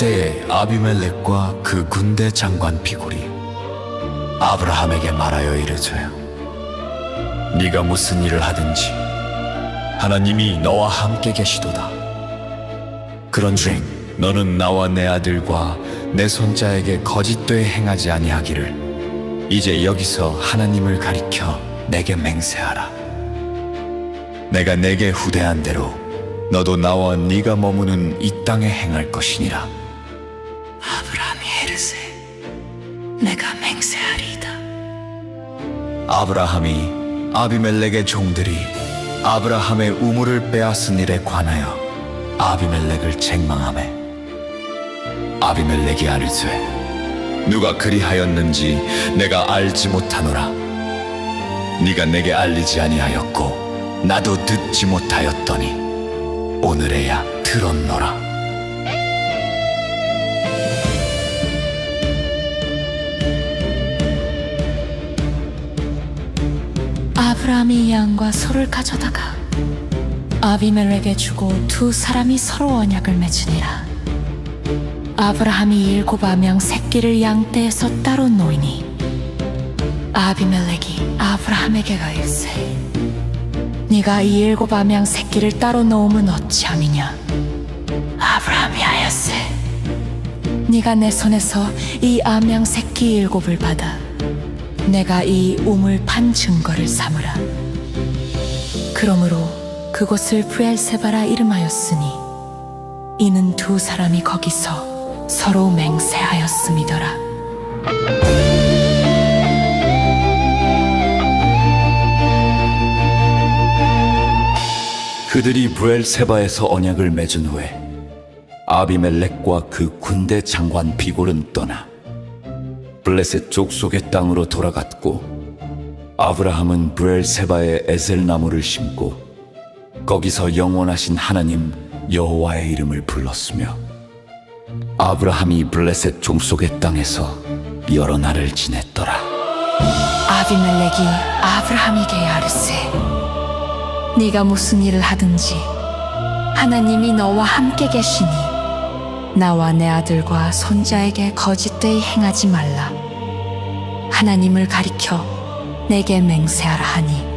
이때에 아비멜렉과 그 군대 장관 비골이 아브라함에게 말하여 이르되 네가 무슨 일을 하든지 하나님이 너와 함께 계시도다. 그런즉 너는 나와 내 아들과 내 손자에게 거짓되이 행하지 아니하기를 이제 여기서 하나님을 가리켜 내게 맹세하라. 내가 내게 후대한 대로 너도 나와 네가 머무는 이 땅에 행할 것이니라 아브라함이 헤르세 내가 맹세하리이다. 아브라함이 아비멜렉의 종들이 아브라함의 우물을 빼앗은 일에 관하여 아비멜렉을 책망하매 아비멜렉이 아르되 누가 그리하였는지 내가 알지 못하노라. 네가 내게 알리지 아니하였고 나도 듣지 못하였더니 오늘에야 들었노라 아브라함이 양과 소를 가져다가 아비멜렉에 주고 두 사람이 서로 언약을 맺으니라. 아브라함이 일곱 아명 새끼를 양떼에서 따로 놓이니 아비멜렉이 아브라함에게 가일세. 네가 이 일곱 아명 새끼를 따로 놓으면 어찌함이냐? 아브라함이 하였세. 네가 내 손에서 이 아명 새끼 일곱을 받아 내가 이 우물 판 증거를 삼으라. 그러므로 그곳을 부엘세바라 이름하였으니 이는 두 사람이 거기서 서로 맹세하였음이더라. 그들이 브엘세바에서 언약을 맺은 후에 아비멜렉과 그 군대 장관 비골은 떠나 블레셋 족속의 땅으로 돌아갔고 아브라함은 브엘세바에 에셀 나무를 심고 거기서 영원하신 하나님 여호와의 이름을 불렀으며 아브라함이 블레셋 족속의 땅에서 여러 날을 지냈더라. 아비멜렉이 아브라함에게 아르세 네가 무슨 일을 하든지 하나님이 너와 함께 계시니 나와 내 아들과 손자에게 거짓되이 행하지 말라. 하나님을 가리켜 내게 맹세하라 하니.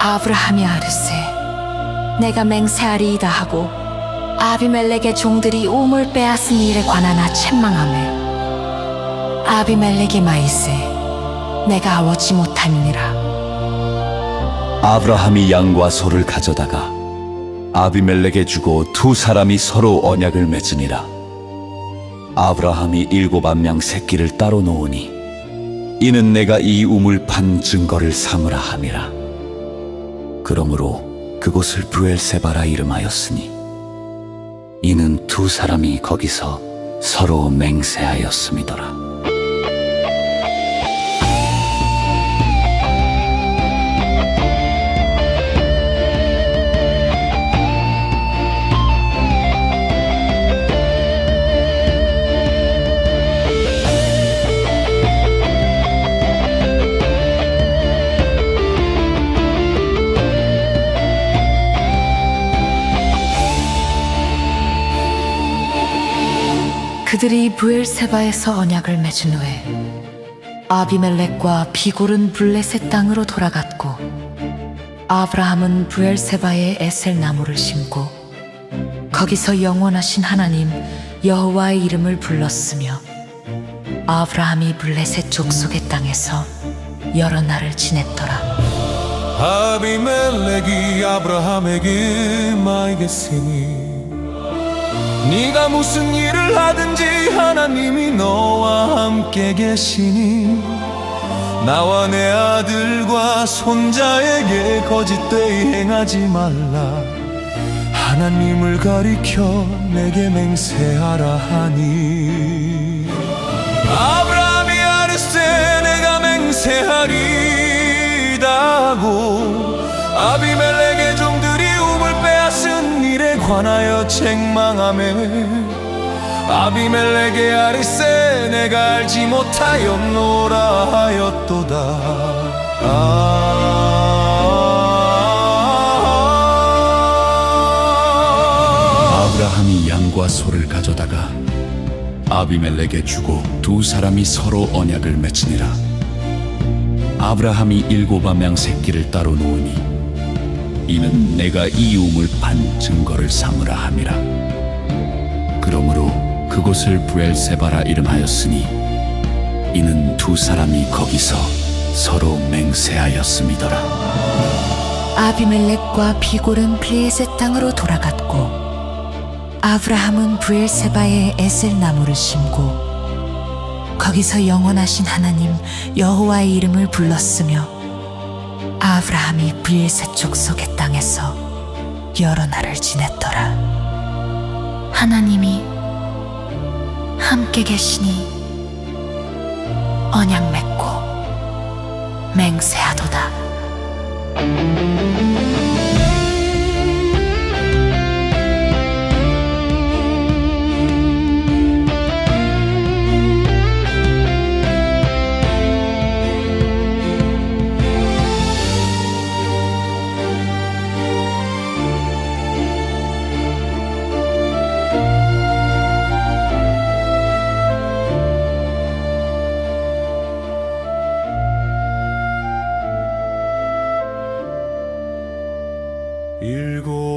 아브라함이 아르세 내가 맹세하리이다 하고 아비멜렉의 종들이 우물 빼앗은 일에 관하나 책망하며 아비멜렉이 마이세 내가 아워지 못함이니라. 아브라함이 양과 소를 가져다가 아비멜렉에 주고 두 사람이 서로 언약을 맺으니라. 아브라함이 일곱 암양 새끼를 따로 놓으니 이는 내가 이 우물 판 증거를 삼으라 함이라. 그러므로 그곳을 부엘세바라 이름하였으니 이는 두 사람이 거기서 서로 맹세하였음이더라. 그들이 부엘세바에서 언약을 맺은 후에 아비멜렉과 비골은 블레셋 땅으로 돌아갔고 아브라함은 부엘세바에 에셀 나무를 심고 거기서 영원하신 하나님 여호와의 이름을 불렀으며 아브라함이 블레셋 족속의 땅에서 여러 날을 지냈더라. 아비멜렉이 아브라함에게 말겠으니 네가 무슨 일을 하든지 하나님이 너와 함께 계시니 나와 내 아들과 손자에게 거짓되이 행하지 말라. 하나님을 가리켜 내게 맹세하라 하니. 아브라함이 아르세 내가 맹세하리다고 우물 관하여 책망하며 아비멜렉의 아르세 내가 알지 못하였노라 하였도다. 아 아브라함이 양과 소를 가져다가 아비멜렉에 주고 두 사람이 서로 언약을 맺으니라. 아브라함이 일곱 암양 새끼를 따로 놓으니 이는 내가 이 우물 판 증거를 삼으라 함이라. 그러므로 그곳을 부엘세바라 이름하였으니 이는 두 사람이 거기서 서로 맹세하였음이더라. 아비멜렉과 비골은 블레셋 땅으로 돌아갔고 아브라함은 부엘세바에 에셀 나무를 심고 거기서 영원하신 하나님 여호와의 이름을 불렀으며 아브라함이 블레셋 족속의 땅에서 여러 날을 지냈더라. 하나님이 함께 계시니 언약 맺고 맹세하도다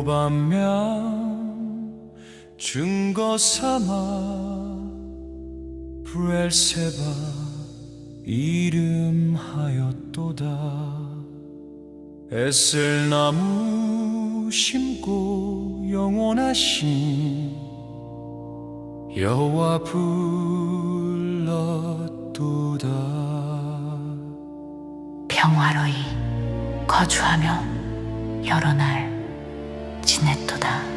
암양 증거 삼아 브엘세바 이름하였도다. 에셀나무 심고 영원하신 여호와 불렀도다. 평화로이 거주하며 여러 날 지냈도다.